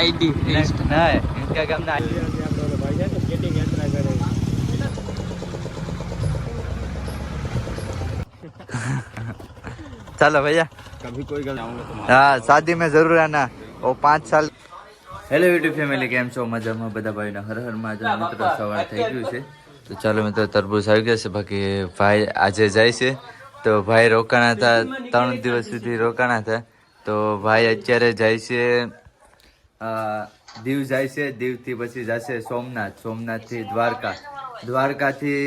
ID ના Instagram ના ચાલો ભૈયા. હા શાદી મેં જરૂર આના. ઓ પાંચ સાલ. હેલો યુટ્યુબ ફેમિલી કેમ છો? મજામાં? બધા ભાઈના હર હર મહાદેવ મિત્રો સવાર થઈ ગયું છે. તો ચાલો મિત્રો તરબૂચ આવી ગયા છે. બાકી ભાઈ આજે જાય છે. તો ભાઈ રોકાણા હતા. ત્રણ દિવસ સુધી રોકાણા હતા. તો ભાઈ અત્યારે જાય છે દીવ જાય છે, દીવથી પછી જશે સોમનાથ. સોમનાથથી દ્વારકા. દ્વારકાથી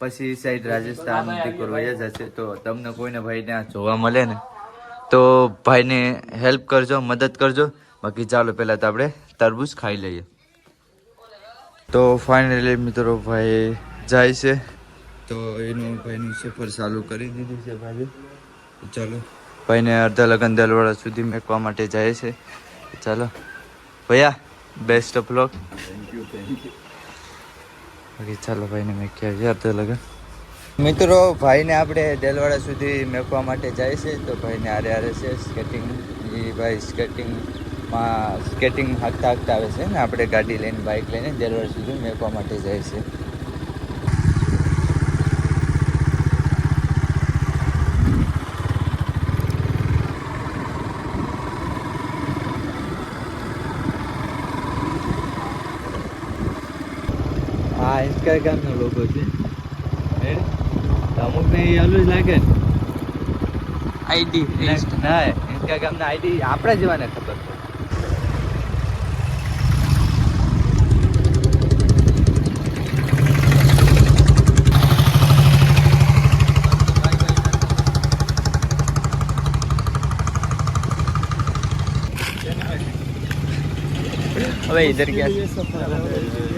પછી સાઈડ રાજસ્થાન દીકોર વયા જશે. તો તમને કોઈને ભાઈ ત્યાં જોવા મળે ને, તો ભાઈને હેલ્પ કરજો, મદદ કરજો. બાકી ચાલો, પહેલાં તો આપણે તરબૂચ ખાઈ લઈએ. તો ફાઇનલી મિત્રો ભાઈ જાય છે. તો એનું ભાઈનું સફર ચાલુ કરી દીધું છે ભાઈ ચાલો, ભાઈને અડધા લગન દલવાડા સુધી મેકવા માટે જાય છે. ચાલો. ભૈયા બેસ્ટ ઓફ લોક બાકી ચાલો ભાઈને મેક્યા છે તો લગન. મિત્રો ભાઈને આપણે દેલવાડા સુધી મેકવા માટે જાય છે તો ભાઈને આરે હારે છે સ્કેટિંગ એ ભાઈ સ્કેટિંગમાં સ્કેટિંગ હાંકતા હાંકતા આવે છે ને આપણે ગાડી લઈને બાઇક લઈને દેલવાડા સુધી મેકવા માટે જાય છે. આ હિસ્કાર ગામના લોકો છે. અમુકને એ અલુ જ લાગે ને. આઈડી ના હિસ્કાર ગામના આઈડી આપણે જવાને ખબર હવે ઇધર ગયા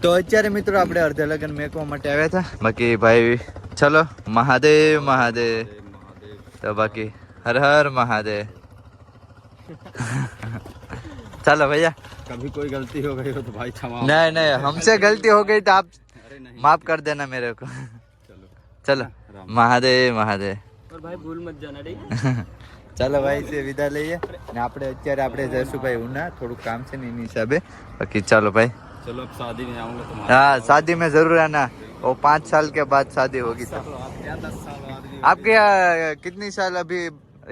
તો અત્યારે મિત્રો આપણે અડધે લગન મેકવા માટે આવ્યા હતા બાકી ભાઈ ચલો મહાદેવ મહાદેવ તો બાકી હર હર મહાદેવ चलो भैया कभी कोई गलती हो गई हो तो भाई क्षमा नहीं नहीं हमसे गलती हो गई तो आप अरे नहीं माफ कर देना मेरे को चलो चलो મહાદેવ મહાદેવ और भाई भूल मत जाना ठीक ચાલો ભાઈ છે વિદા લઈએ ને આપણે અત્યારે આપણે જઈશું ભાઈ ઉના થોડુંક કામ છે ને એની હિસાબે બાકી ચાલો ભાઈ चलो अब शादी में जाऊंगा तो हाँ शादी में जरूर आना वो पाँच साल के बाद शादी होगी तो क्या दस साल आदमी आपके यहाँ कितनी साल अभी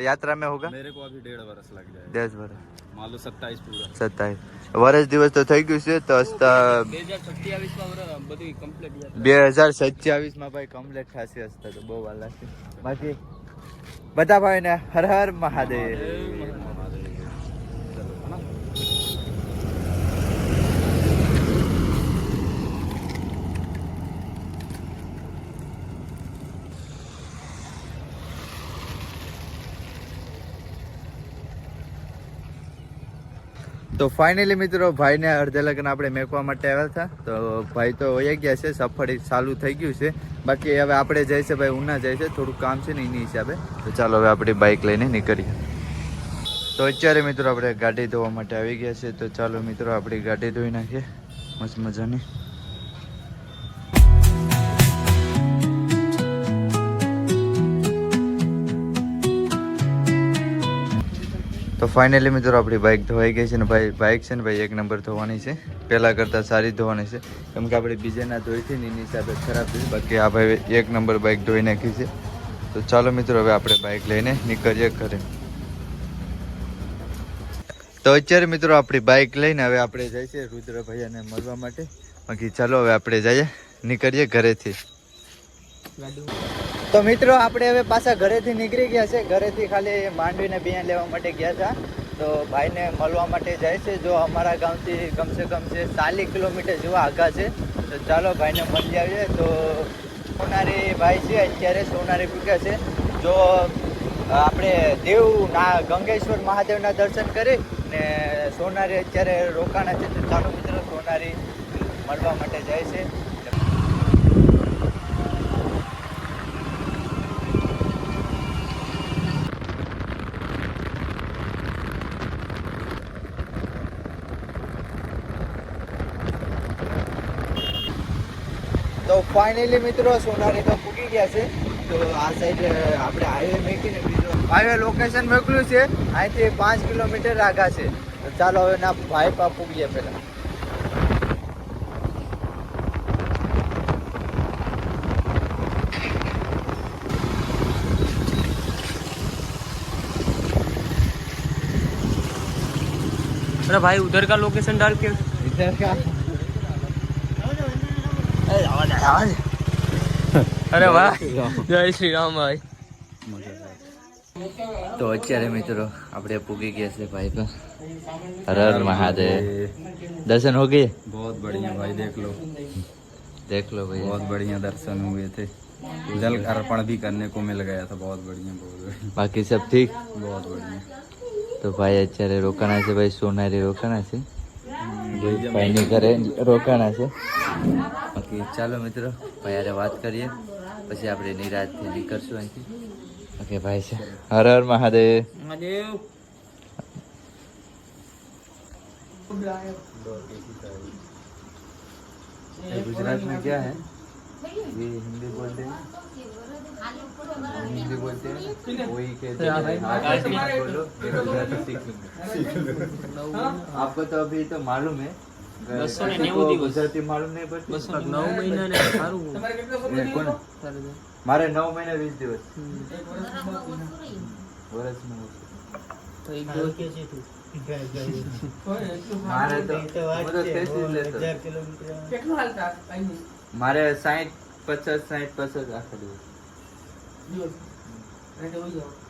यात्रा में होगा मेरे को अभी डेढ़ बरस लग जाए दस વર્ષ मान लो सत्ताईस पूरा સત્તાવીસ વર્ષ દિવસ તો થઈ ગયું છે તો હસતા બે હજાર સત્યાવીસ માં બધું કમ્પ્લીટ બે હજાર સત્યાવીસ માં ભાઈ કમ્પ્લીટ થશે હસતા તો બહુ વાર લાગશે બાકી બધા ભાઈ ને હર હર મહાદેવ તો ફાઇનલી મિત્રો, ભાઈને અડધે લગ્ન આપણે મેકવા માટે આવ્યા હતા. તો ભાઈ તો વહી ગયા છે સફળ ચાલુ થઈ ગયું છે. બાકી હવે આપણે જાય છે ભાઈ, ઉના જાય છે થોડુંક કામ છે ને, એની હિસાબે. તો ચાલો હવે આપણી બાઇક લઈને નીકળીએ. તો અત્યારે મિત્રો, આપણે ગાડી ધોવા માટે આવી ગયા છે તો ચાલો મિત્રો, આપણી ગાડી ધોઈ નાખીએ. મસ્ત મજાની. તો ફાઇનલી મિત્રો આપણી બાઇક ધોવાઈ ગઈ છે ને ભાઈ બાઇક છે ને ભાઈ, એક નંબર ધોવાની છે. પહેલાં કરતાં સારી ધોવાની છે. કેમ કે આપણે બીજાના ધોઈ છે ને એની હિસાબે ખરાબ છે. બાકી આ ભાઈ એક નંબર બાઇક ધોઈ નાખી છે. તો ચાલો મિત્રો, હવે આપણે બાઇક લઈને નીકળીએ ઘરે. તો અત્યારે મિત્રો આપણી બાઇક લઈને હવે આપણે જઈએ છીએ રુદ્રભાઈને મળવા માટે. બાકી ચાલો હવે આપણે જઈએ, નીકળીએ ઘરેથી. તો મિત્રો, આપણે હવે પાછા ઘરેથી નીકળી ગયા છે. ઘરેથી ખાલી માંડવીને બિયા લેવા માટે ગયા હતા. તો ભાઈને મળવા માટે જાય છે. જો અમારા ગામથી કમસે કમ છે ચાલીસ કિલોમીટર જેવા આગા છે. તો ચાલો ભાઈને મળી આવીએ. તો સોનારી ભાઈ છે, અત્યારે સોનારી પૂગ્યા છે. જો આપણે દેવ ના ગંગેશ્વર મહાદેવના દર્શન કરી ને સોનારી અત્યારે રોકાણા છે. તો ચાલો મિત્રો, સોનારી મળવા માટે જાય છે. ફાઇનલી મિત્રો સોનારી તો પૂગી ગયા છે તો આ સાઈડ આપણે હાઈવે મેકીને બીજો હાઈવે લોકેશન મોકલ્યું છે અહીંથી પાંચ કિલોમીટર આગા છે તો ચાલો હવે ના ભાઈ પા પૂગીએ પહેલા अरे भाई उधर का लोकेशन डाल के इधर का अरे वाह जय श्री राम भाई તો અત્યારે મિત્રો આપણે પૂગી ગયા છે ભાઈ પર હર હર મહાદેવ દર્શન હો ગયે बहुत बढ़िया भाई देख लो देख लो भैया बहुत बढ़िया दर्शन हुए थे जल अर्पण भी करने को मिल गया था बहुत बढ़िया बहुत बढ़िया બાકી સબ ઠીક बहुत बढ़िया તો ભાઈ અત્યારે રોકાણા છે ભાઈ સોનારી રોકાણા છે ભાઈની ઘરે રોકાણા છે. બાકી ચાલો મિત્રો ભાઈ આજે વાત કરીએ. પછી આપણે નિરાજથી નીકળશું અહીંથી. ઓકે ભાઈ છે. હર હર મહાદેવ. ગુજરાત મેં ક્યાં હે? હિન્દી બોલતે हिंदी बोलते हैं वही कहते हैं बोलो गुजराती માલુમ નહીં મારે નવ મહિના વીસ દિવસ મારે મારે સાહીઠ પચાસ સાહીઠ પચાસ આખા દિવસ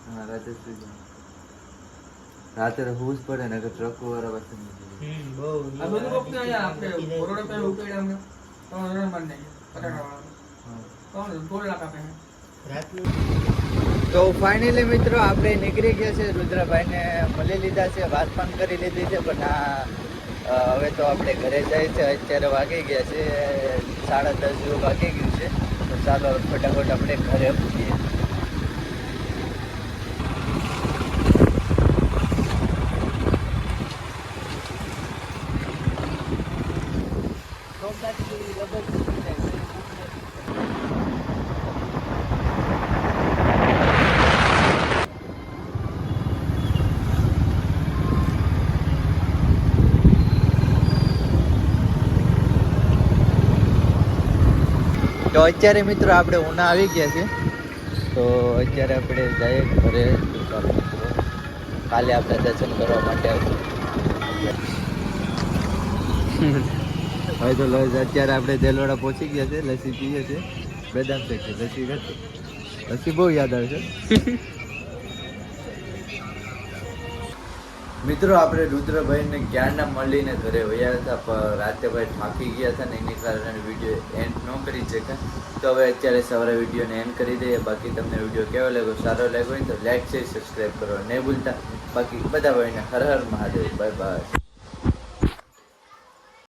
હા રાતે સુઈ જાઉં. રાતે હોવું જ પડે ને કે ટ્રકો વાળા પાસે નહીં તો ફાઇનલી મિત્રો આપણે નીકળી ગયા છે રુદ્રભાઈને મળી લીધા છે વાત પણ કરી લીધી છે પણ આ હવે તો આપણે ઘરે જાય છે અત્યારે વાગી ગયા છે સાડા દસ જેવું વાગી ગયું છે. તો ચાલો ફટાફટ આપણે ઘરે પૂછીએ તો અત્યારે મિત્રો આપણે ઉના આવી ગયા છે તો અત્યારે આપણે જઈએ ઘરે કાલે આપણે દર્શન કરવા માટે આવશું. હવે તો લસ અત્યારે આપણે દેલવાડા પહોંચી ગયા છે લસ્સી પીએ છે બેદામ શેક છે લસ્સી નથી લસ્સી બહુ યાદ આવે છે. મિત્રો, આપણે રુદ્રભાઈને ક્યારના મળીને ઘરે વયા હતા, પણ રાતે ભાઈ થાકી ગયા હતા ને એની કારણે વીડિયો એન્ડ ન કરી શક્યા. તો હવે અત્યારે સવારે વિડીયોને એન્ડ કરી દઈએ. બાકી તમને વીડિયો કેવો લાગ્યો, સારો લાગ્યો હોય તો લાઈક છે સબસ્ક્રાઈબ કરો નહીં ભૂલતા. બાકી બધા ભાઈને હર હર મહાદેવ. Bye bye